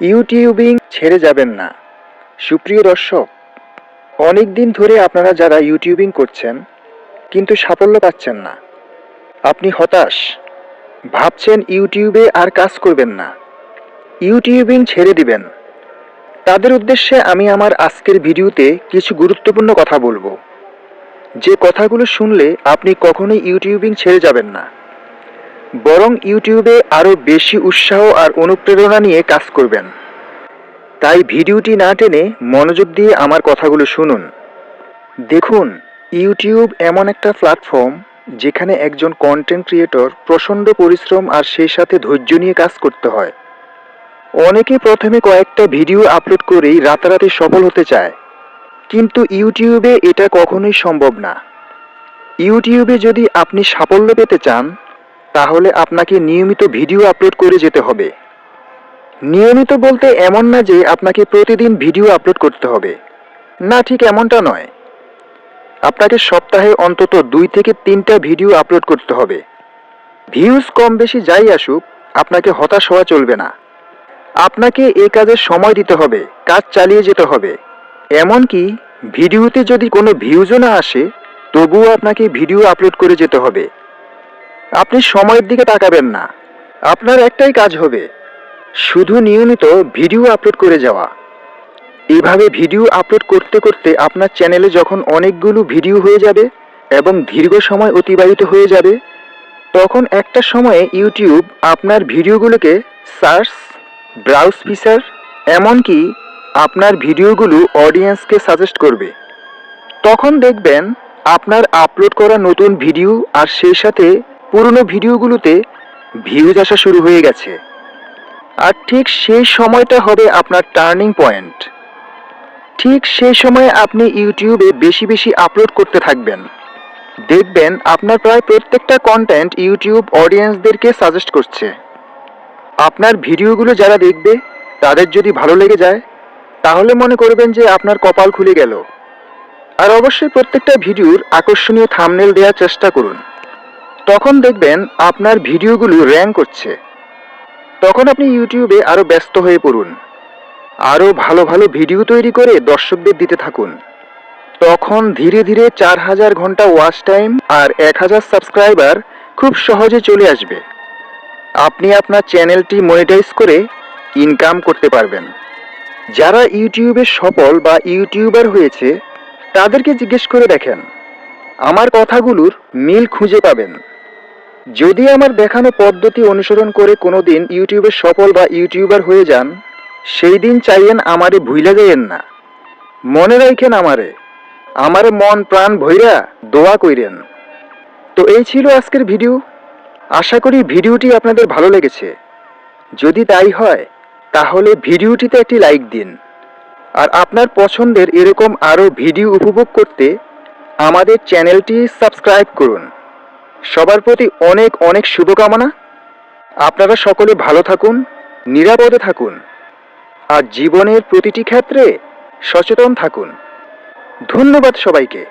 YouTubing ছেড়ে যাবেন না। সুপ্রিয় দর্শক অনেক দিন ধরে আপনারা যারা ইউটিউবিং করছেন, কিন্তু সাফল্য পাচ্ছেন না। আপনি হতাশ, ভাবছেন ইউটিউবে আর কাজ করবেন না। ইউটিউবিং ছেড়ে দিবেন। তাদের উদ্দেশ্যে আমি আমার আজকের ভিডিওতে কিছু গুরুত্বপূর্ণ কথা বলব। যে কথাগুলো শুনলে আপনি কখনোই ইউটিউবিং ছেড়ে যাবেন না। বরং ইউটিউবে আরও বেশি উৎসাহ আর অনুপ্রেরণা নিয়ে কাজ করবেন। তাই ভিডিওটি না টেনে মনোযোগ দিয়ে আমার কথাগুলো শুনুন। দেখুন, ইউটিউব এমন একটা প্ল্যাটফর্ম যেখানে একজন কন্টেন্ট ক্রিয়েটর প্রচণ্ড পরিশ্রম আর সেই সাথে ধৈর্য নিয়ে কাজ করতে হয়। অনেকে প্রথমে কয়েকটা ভিডিও আপলোড করেই রাতারাতি সফল হতে চায়। কিন্তু ইউটিউবে এটা কখনোই সম্ভব না। ইউটিউবে যদি আপনি সাফল্য পেতে চান, তাহলে আপনাকে নিয়মিত ভিডিও আপলোড করে যেতে হবে। নিয়মিত বলতে এমন না যে আপনাকে প্রতিদিন ভিডিও আপলোড করতে হবে। না, ঠিক এমনটা নয়। আপনাকে সপ্তাহে অন্তত দুই থেকে তিনটা ভিডিও আপলোড করতে হবে। ভিউজ কম বেশি যাই আসুক, আপনাকে হতাশ হওয়া চলবে না। আপনাকে এই কাজে সময় দিতে হবে, কাজ চালিয়ে যেতে হবে। এমনকি ভিডিওতে যদি কোনো ভিউজও না আসে, তবুও আপনাকে ভিডিও আপলোড করে যেতে হবে। আপনি সময়ের দিকে তাকাবেন না। আপনার একটাই কাজ হবে শুধু নিয়মিত ভিডিও আপলোড করে যাওয়া। এইভাবে ভিডিও আপলোড করতে করতে আপনার চ্যানেলে যখন অনেকগুলো ভিডিও হয়ে যাবে এবং দীর্ঘ সময় অতিবাহিত হয়ে যাবে, তখন একটা সময়ে ইউটিউব আপনার ভিডিওগুলোকে সার্চ, ব্রাউজ ফিচার, এমনকি আপনার ভিডিওগুলো অডিয়েন্সকে সাজেস্ট করবে। তখন দেখবেন আপনার আপলোড করা নতুন ভিডিও আর সেই সাথে পুরনো ভিডিওগুলোতে ভিউজ আসা শুরু হয়ে গেছে। আর ঠিক সেই সময়টা হবে আপনার টার্নিং পয়েন্ট ঠিক সেই সময়ে আপনি ইউটিউবে বেশি বেশি আপলোড করতে থাকবেন। দেখবেন আপনার প্রায় প্রত্যেকটা কন্টেন্ট ইউটিউব অডিয়েন্সদেরকে সাজেস্ট করছে। আপনার ভিডিওগুলো যারা দেখবে, তাদের যদি ভালো লেগে যায়, তাহলে মনে করবেন যে আপনার কপাল খুলে গেল। আর অবশ্যই প্রত্যেকটা ভিডিওর আকর্ষণীয় থামনেল দেওয়ার চেষ্টা করুন। তখন দেখবেন আপনার ভিডিওগুলো র্যাঙ্ক করছে। তখন আপনি ইউটিউবে আরও ব্যস্ত হয়ে পড়ুন। আরও ভালো ভালো ভিডিও তৈরি করে দর্শকদের দিতে থাকুন। তখন ধীরে ধীরে চার হাজার ঘণ্টা ওয়াচ টাইম আর এক হাজার সাবস্ক্রাইবার খুব সহজে চলে আসবে। আপনি আপনার চ্যানেলটি মনিটাইজ করে ইনকাম করতে পারবেন। যারা ইউটিউবে সফল বা ইউটিউবার হয়েছে, তাদেরকে জিজ্ঞেস করে দেখেন। আমার কথাগুলোর মিল খুঁজে পাবেন। যদি আমার দেখানো পদ্ধতি অনুসরণ করে কোনো দিন ইউটিউবে সফল বা ইউটিউবার হয়ে যান, সেই দিন চাইয়েন আমারে ভুইলা যাইয়েন না। মনে রাখেন আমারে আমারে মন প্রাণ ভৈরা দোয়া কইরেন। তো এই ছিল আজকের ভিডিও। আশা করি ভিডিওটি আপনাদের ভালো লেগেছে। যদি তাই হয়, তাহলে ভিডিওটিতে একটি লাইক দিন। আর আপনার পছন্দের এরকম আরও ভিডিও উপভোগ করতে আমাদের চ্যানেলটি সাবস্ক্রাইব করুন। সবার প্রতি অনেক অনেক শুভকামনা। আপনারা সকলে ভালো থাকুন, নিরাপদে থাকুন, আর জীবনের প্রতিটি ক্ষেত্রে সচেতন থাকুন। ধন্যবাদ সবাইকে।